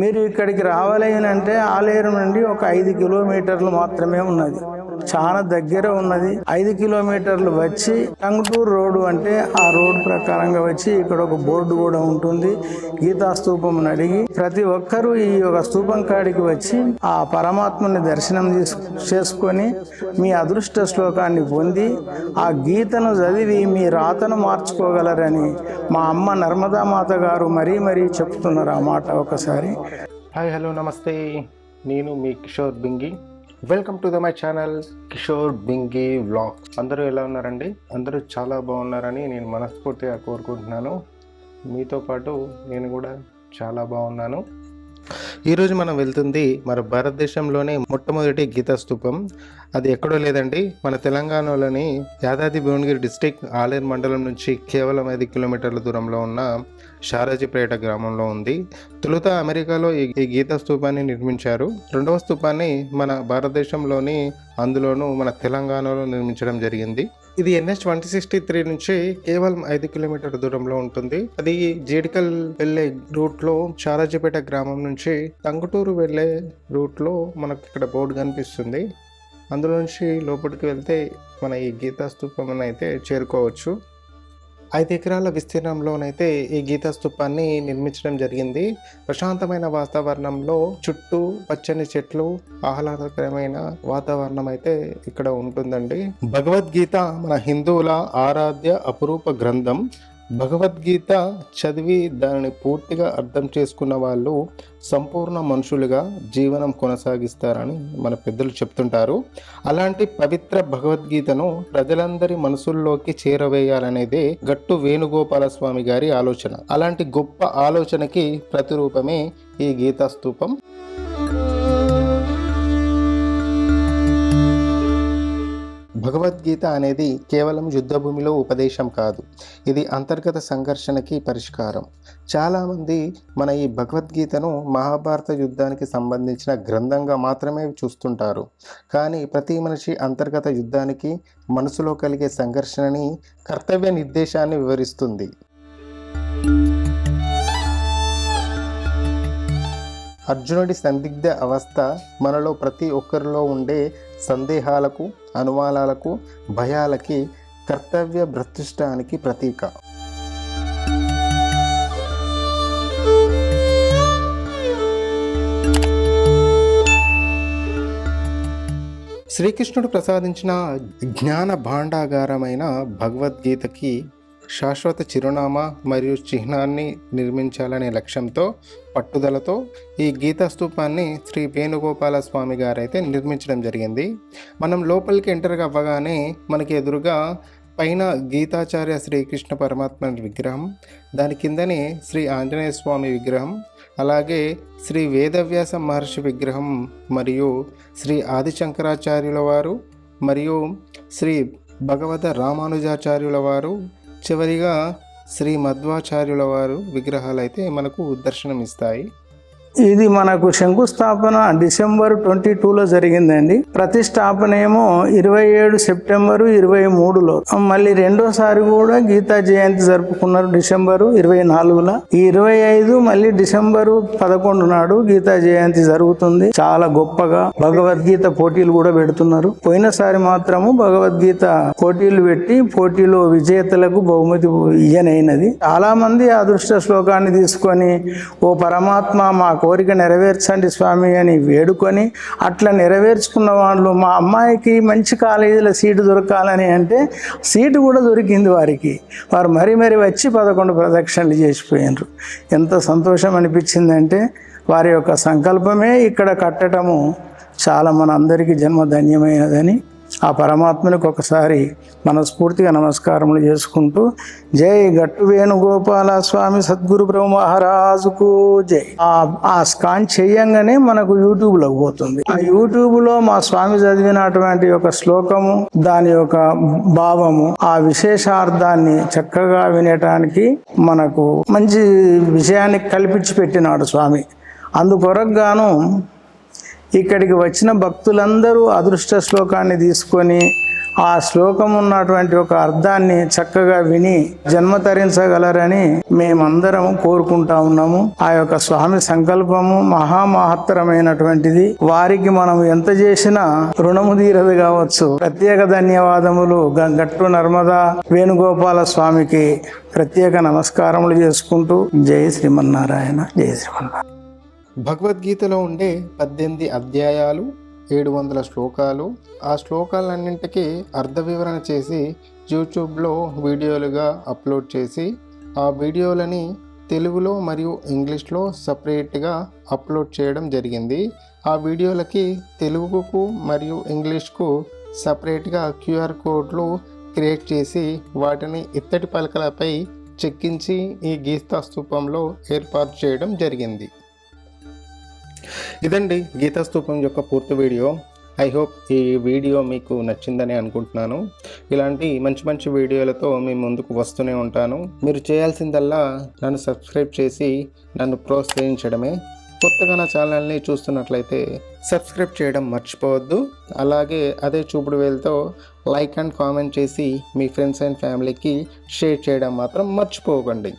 మీరు ఇక్కడికి రావాలి అని అంటే ఆలేరు నుండి ఒక ఐదు కిలోమీటర్లు మాత్రమే ఉన్నది. చాలా దగ్గర ఉన్నది. ఐదు కిలోమీటర్లు వచ్చి టంగుటూరు రోడ్డు అంటే ఆ రోడ్డు ప్రకారంగా వచ్చి ఇక్కడ ఒక బోర్డు కూడా ఉంటుంది. గీతా స్తూపం అడిగి ప్రతి ఒక్కరూ ఈ యొక్క స్తూపం కాడికి వచ్చి ఆ పరమాత్మని దర్శనం తీసు చేసుకొని మీ అదృష్ట శ్లోకాన్ని పొంది ఆ గీతను చదివి మీ రాతను మార్చుకోగలరని మా అమ్మ నర్మదా మాత గారు మరీ మరీ చెప్తున్నారు ఆ మాట ఒకసారి. హాయ్ హలో నమస్తే. నేను మీ Kishore Bingi. Welcome to the my channel Kishore Bingi vlog అందరూ ఎలా ఉన్నారండి? అందరూ చాలా బాగున్నారని నేను మనస్ఫూర్తిగా కోరుకుంటున్నాను. మీతో పాటు నేను కూడా చాలా బాగున్నాను. ఈరోజు మనం వెళ్తుంది మన భారతదేశంలోనే మొట్టమొదటి గీతా స్థూపం. అది ఎక్కడో లేదండి మన తెలంగాణలోని యాదాద్రి భువనగిరి డిస్టిక్ ఆలేరు మండలం నుంచి కేవలం ఐదు కిలోమీటర్ల దూరంలో ఉన్న షారాజీపేట గ్రామంలో ఉంది. తొలుత అమెరికాలో ఈ గీత గీతా స్తూపాన్ని నిర్మించారు. రెండవ స్తూపాన్ని మన భారతదేశంలోని అందులోనూ మన తెలంగాణలో నిర్మించడం జరిగింది. ఇది ఎన్హెచ్ ట్వంటీ సిక్స్టీ త్రీ నుంచి కేవలం ఐదు కిలోమీటర్ దూరంలో ఉంటుంది. అది జీడికల్ వెళ్ళే రూట్లో షారాజీపేట గ్రామం నుంచి తంగుటూరు వెళ్ళే రూట్లో మనకు ఇక్కడ బోర్డు కనిపిస్తుంది. అందులో నుంచి లోపలికి వెళ్తే మన ఈ గీతా స్తూపం అయితే చేరుకోవచ్చు. ఐదు ఎకరాల విస్తీర్ణంలోనైతే ఈ గీతా స్తూపాన్ని నిర్మించడం జరిగింది. ప్రశాంతమైన వాతావరణంలో చుట్టూ పచ్చని చెట్లు ఆహ్లాదకరమైన వాతావరణం అయితే ఇక్కడ ఉంటుందండి. భగవద్గీత మన హిందువుల ఆరాధ్య అపురూప గ్రంథం భగవద్గీత చదివి దానిని పూర్తిగా అర్థం చేసుకున్న వాళ్ళు సంపూర్ణ మనుషులుగా జీవనం కొనసాగిస్తారని మన పెద్దలు చెప్తుంటారు. అలాంటి పవిత్ర భగవద్గీతను ప్రజలందరి మనసుల్లోకి చేరవేయాలనేదే గట్టు వేణుగోపాల స్వామి గారి ఆలోచన. అలాంటి గొప్ప ఆలోచనకి ప్రతిరూపమే ఈ గీతా భగవద్గీత అనేది కేవలం యుద్ధభూమిలో ఉపదేశం కాదు. ఇది అంతర్గత సంఘర్షణకి పరిష్కారం. చాలామంది మన ఈ భగవద్గీతను మహాభారత యుద్ధానికి సంబంధించిన గ్రంథంగా మాత్రమే చూస్తుంటారు. కానీ ప్రతి మనిషి అంతర్గత యుద్ధానికి మనసులో కలిగే సంఘర్షణని కర్తవ్య నిర్దేశాన్ని వివరిస్తుంది. అర్జునుడి సందిగ్ధ అవస్థ మనలో ప్రతి ఒక్కరిలో ఉండే సందేహాలకు అనుమానాలకు భయాలకి కర్తవ్య భ్రతిష్టానికి ప్రతీక. శ్రీకృష్ణుడు ప్రసాదించిన జ్ఞాన భాండాగారమైన భగవద్గీతకి శాశ్వత చిరునామా మరియు చిహ్నాన్ని నిర్మించాలనే లక్ష్యంతో పట్టుదలతో ఈ గీతా స్తూపాన్ని శ్రీ వేణుగోపాల స్వామి గారైతే నిర్మించడం జరిగింది. మనం లోపలికి ఎంటర్ అవ్వగానే మనకి ఎదురుగా పైన గీతాచార్య శ్రీకృష్ణ పరమాత్మ విగ్రహం దాని కిందనే శ్రీ ఆంజనేయ స్వామి విగ్రహం అలాగే శ్రీ వేదవ్యాస మహర్షి విగ్రహం మరియు శ్రీ ఆదిశంకరాచార్యుల వారు మరియు శ్రీ భగవత రామానుజాచార్యుల వారు చివరిగా శ్రీ మధ్వాచార్యుల వారు విగ్రహాలు అయితే మనకు దర్శనమిస్తాయి. ఇది మనకు శంకుస్థాపన డిసెంబర్ ట్వంటీ టూలో జరిగిందండి. ప్రతిష్టాపన ఏమో ఇరవై ఏడు సెప్టెంబరు ఇరవై మూడులో. మళ్ళీ రెండోసారి కూడా గీతా జయంతి జరుపుకున్నారు డిసెంబరు ఇరవై నాలుగులో. ఈ ఇరవై ఐదు మళ్ళీ డిసెంబరు పదకొండు నాడు గీతా జయంతి జరుగుతుంది. చాలా గొప్పగా భగవద్గీత పోటీలు కూడా పెడుతున్నారు. పోయినసారి మాత్రము భగవద్గీత పోటీలు పెట్టి పోటీలో విజేతలకు బహుమతి ఇయ్యనైనది. చాలా మంది అదృష్ట శ్లోకాన్ని తీసుకొని ఓ పరమాత్మ మాకు కోరిక నెరవేర్చండి స్వామి అని వేడుకొని అట్లా నెరవేర్చుకున్న వాళ్ళు మా అమ్మాయికి మంచి కాలేజీలో సీటు దొరకాలని అంటే సీటు కూడా దొరికింది వారికి. వారు మరీ మరీ వచ్చి పదకొండు ప్రదక్షిణలు చేసిపోయినారు. ఎంత సంతోషం అనిపించిందంటే వారి యొక్క సంకల్పమే ఇక్కడ కట్టడము చాలా మన అందరికీ జన్మ ధన్యమైనదని ఆ పరమాత్మనికి ఒకసారి మనస్ఫూర్తిగా నమస్కారములు చేసుకుంటూ జై గట్టు వేణుగోపాల స్వామి సద్గురు బ్రహ్మ మహారాజుకు జై. ఆ- ఆ స్కాన్ చేయంగానే మనకు యూట్యూబ్లో పోతుంది. ఆ యూట్యూబ్లో మా స్వామి చదివినటువంటి ఒక శ్లోకము దాని యొక్క భావము ఆ విశేషార్థాన్ని చక్కగా వినటానికి మనకు మంచి విషయాన్ని కల్పించి పెట్టినాడు స్వామి. అందుకొరకు గాను ఇక్కడికి వచ్చిన భక్తులందరూ అదృష్ట శ్లోకాన్ని తీసుకొని ఆ శ్లోకం ఉన్నటువంటి ఒక అర్థాన్ని చక్కగా విని జన్మ తరించగలరని మేమందరము కోరుకుంటా ఉన్నాము. ఆ యొక్క స్వామి సంకల్పము మహామహత్తరమైనటువంటిది. వారికి మనం ఎంత చేసినా రుణము తీరదు కావచ్చు. ప్రత్యేక ధన్యవాదములు గ- గట్టు నర్మదా వేణుగోపాల స్వామికి ప్రత్యేక నమస్కారములు చేసుకుంటూ జై శ్రీమన్నారాయణ జై శ్రీమన్నారాయణ. భగవద్గీతలో ఉండే పద్దెనిమిది అధ్యాయాలు ఏడు వందల శ్లోకాలు ఆ శ్లోకాలన్నింటికీ అర్థ వివరణ చేసి యూట్యూబ్లో వీడియోలుగా అప్లోడ్ చేసి ఆ వీడియోలని తెలుగులో మరియు ఇంగ్లీష్లో సపరేట్గా అప్లోడ్ చేయడం జరిగింది. ఆ వీడియోలకి తెలుగుకు మరియు ఇంగ్లీష్కు సపరేట్గా క్యూఆర్ కోడ్లు క్రియేట్ చేసి వాటిని ఇత్తడి పలకలపై చెక్కించి ఈ గీతా స్థూపంలో ఏర్పాటు చేయడం జరిగింది. ఇదండి గీతాస్తూపం యొక్క పూర్తి వీడియో. ఐ హోప్ ఈ వీడియో మీకు నచ్చిందని అనుకుంటున్నాను. ఇలాంటి మంచి మంచి వీడియోలతో మీ ముందుకు వస్తూనే ఉంటాను. మీరు చేయాల్సిందల్లా నన్ను సబ్స్క్రైబ్ చేసి నన్ను ప్రోత్సహించడమే. కొత్తగా నా ఛానల్ని చూస్తున్నట్లయితే సబ్స్క్రైబ్ చేయడం మర్చిపోవద్దు. అలాగే అదే చూపుడు వేలతో లైక్ అండ్ కామెంట్ చేసి మీ ఫ్రెండ్స్ అండ్ ఫ్యామిలీకి షేర్ చేయడం మాత్రం మర్చిపోకండి.